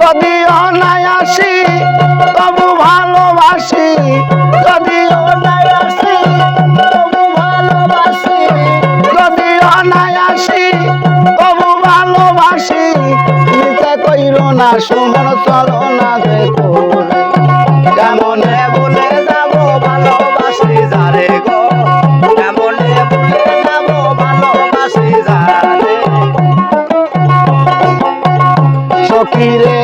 যদি অনায়াসি, তবু ভালোবাসি। যদি অনায়াসি, তবু ভালোবাসি। যদি অনায়াসি, তবু ভালোবাসি। নিতে কইর না, সুমন না দেখো কেমনে সখীরে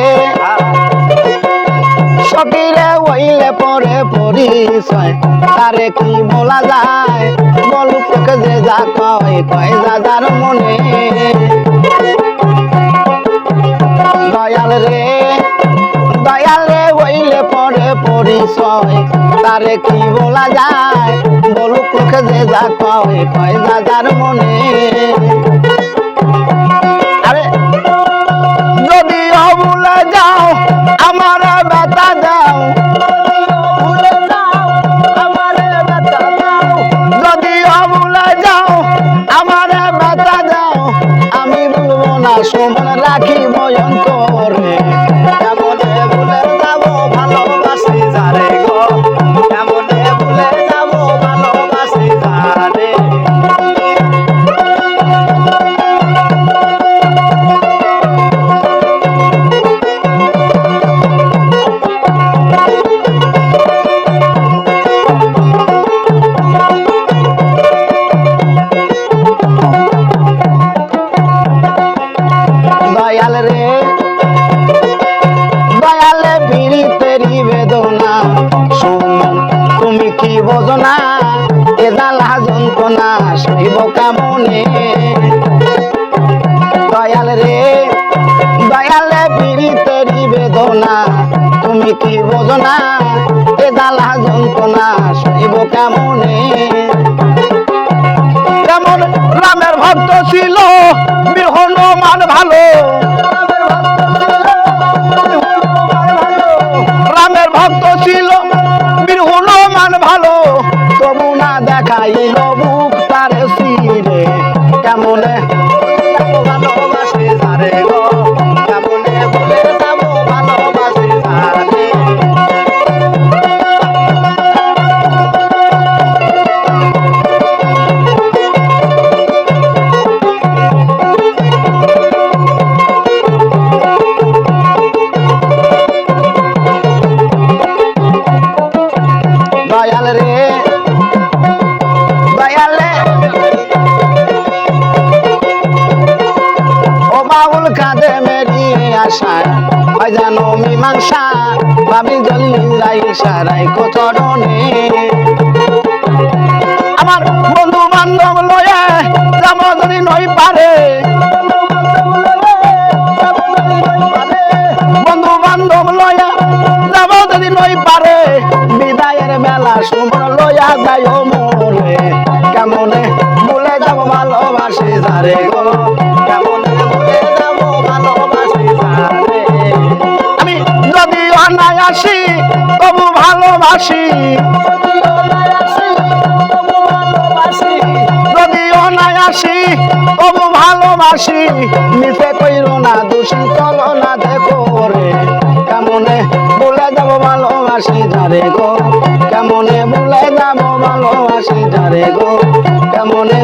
সখীরে ওইলে পরে পরিচয়, তারে কি বলা যায়? বল তোকে যে যা কয় কয় যার মনে। দয়াল রে দয়াল রে ওইলে পরে পরিচয়, তারে কি বলা যায়? বলুক লোকে যে যা কয় কয় যার মনে। সমান রাখি ভয়ঙ্করে দয়াল রে। দয়ালে বিড়ি তেরি বেদনা। শুন তুমি কি বোঝনা? এ জ্বালা যন্ত্রণা সইব কামনে। দয়াল রে, দয়ালে বিড়ি তেরি বেদনা। তুমি কি বোঝনা? এ জ্বালা যন্ত্রণা সইব কামনে। যেমন রামের ভক্ত ছিল হনুমান ভালো। রামের ভক্ত ছিল হনুমান ভালো। তবু না দেখাইল কাঁদে মেরি আশায় হয় জানো মীমাংসা ভাবি জলি রাই সারাই কোচরণে আমার বন্ধু বান্ধব লয়ে যাব যদি নই পারে। বন্ধু বান্ধব লয়া যাব যদি নই পারে। বিদায়ের বেলা সুমন লয়া যায় মোরে কেমনে বলে যাব ভালোবাসি যারে গো। ভালোবাসি। যদি অনায়াসি, তবু ভালোবাসি। মিশে কইর না দূষণ চলো না, দেখো রে। কেমনে বলে যাব ভালোবাসি যারে গো? কেমনে বলে যাব ভালোবাসি যারে গো? কেমনে